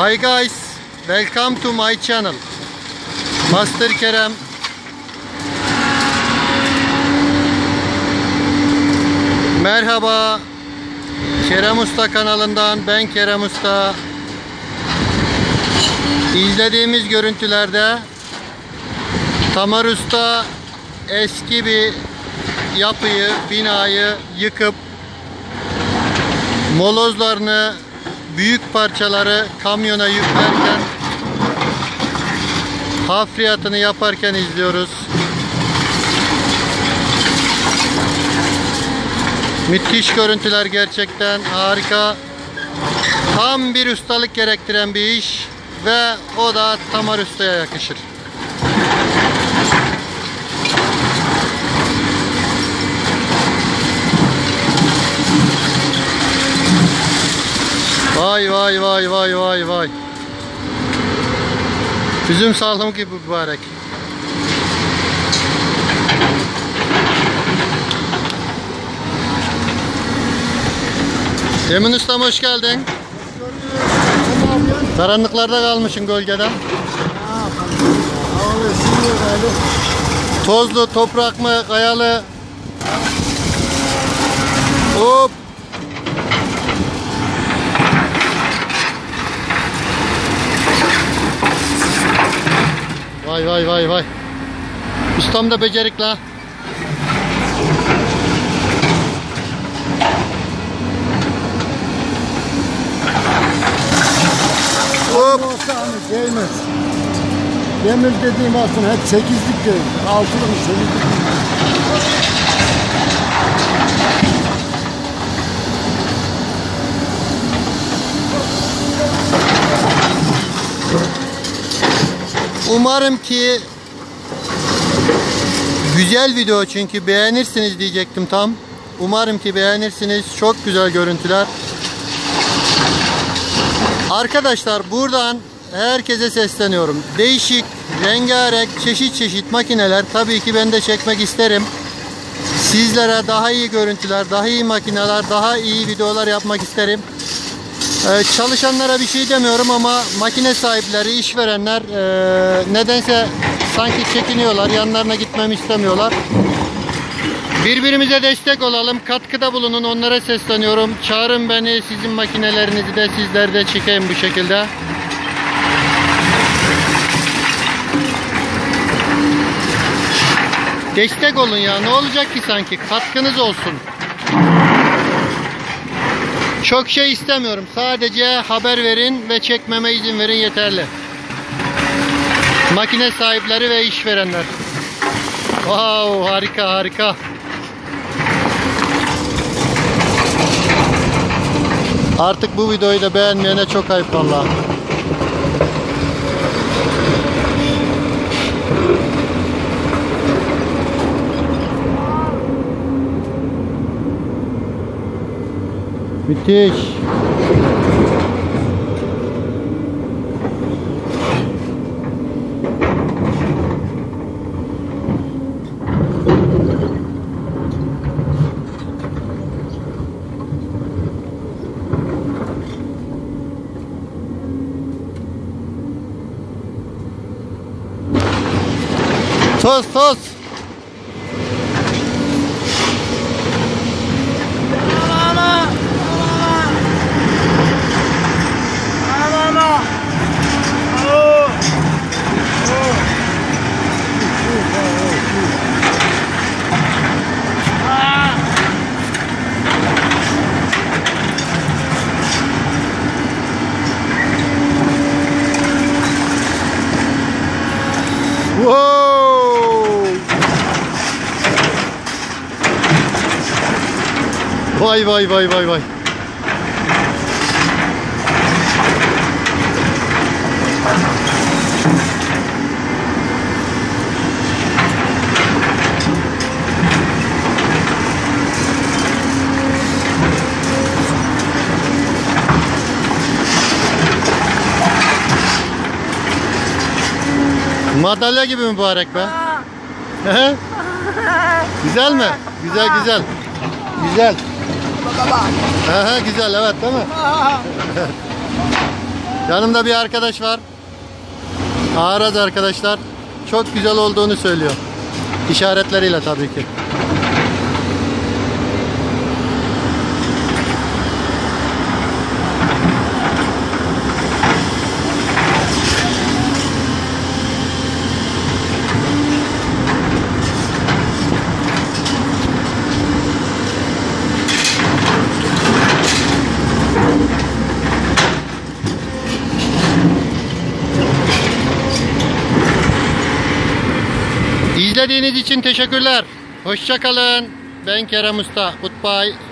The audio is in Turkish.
Hi guys, welcome to my channel. Master Kerem. Merhaba. Kerem Usta kanalından ben Kerem Usta. İzlediğimiz görüntülerde Tamar Usta eski bir yapıyı, binayı yıkıp molozlarını, büyük parçaları kamyona yüklerken hafriyatını yaparken izliyoruz. Müthiş görüntüler gerçekten harika. Tam bir ustalık gerektiren bir iş ve o da Tamar Usta'ya yakışır. Vay vay vay vay vay vay. Üzüm sağlam gibi mübarek. Emin Ustam hoş geldin. Karanlıklarda kalmışsın gölgeden. Tozlu, toprak mı, kayalı? Hop. Vay vay vay vay. Ustam da becerikli ha. Hop. Değmez. Demir dediğim aslında hep sekizlik değil. Altılık sekizlik. Umarım ki güzel video çünkü beğenirsiniz diyecektim tam. Umarım ki beğenirsiniz. Çok güzel görüntüler. Arkadaşlar buradan herkese sesleniyorum. Değişik, rengarenk, çeşit çeşit makineler tabii ki ben de çekmek isterim. Sizlere daha iyi görüntüler, daha iyi makineler, daha iyi videolar yapmak isterim. Ee, çalışanlara bir şey demiyorum ama makine sahipleri, işverenler ee, nedense sanki çekiniyorlar, yanlarına gitmemi istemiyorlar. Birbirimize destek olalım, katkıda bulunun, onlara sesleniyorum. Çağırın beni, sizin makinelerinizi de sizler de çekeyim bu şekilde. Destek olun ya, ne olacak ki sanki, katkınız olsun. Çok şey istemiyorum. Sadece haber verin ve çekmeme izin verin yeterli. Makine sahipleri ve işverenler. Wow, harika harika. Artık bu videoyu da beğenmeyene çok ayıp valla. Müthiş. Toz toz. Wow! Vay vay vay vay vay. Madalya gibi mübarek be. Güzel mi? Güzel güzel. Güzel. Aha, güzel evet değil mi? Yanımda bir arkadaş var. Araz arkadaşlar. Çok güzel olduğunu söylüyor. İşaretleriyle tabii ki. İzlediğiniz için teşekkürler. Hoşçakalın. Ben Kerem Usta. Goodbye.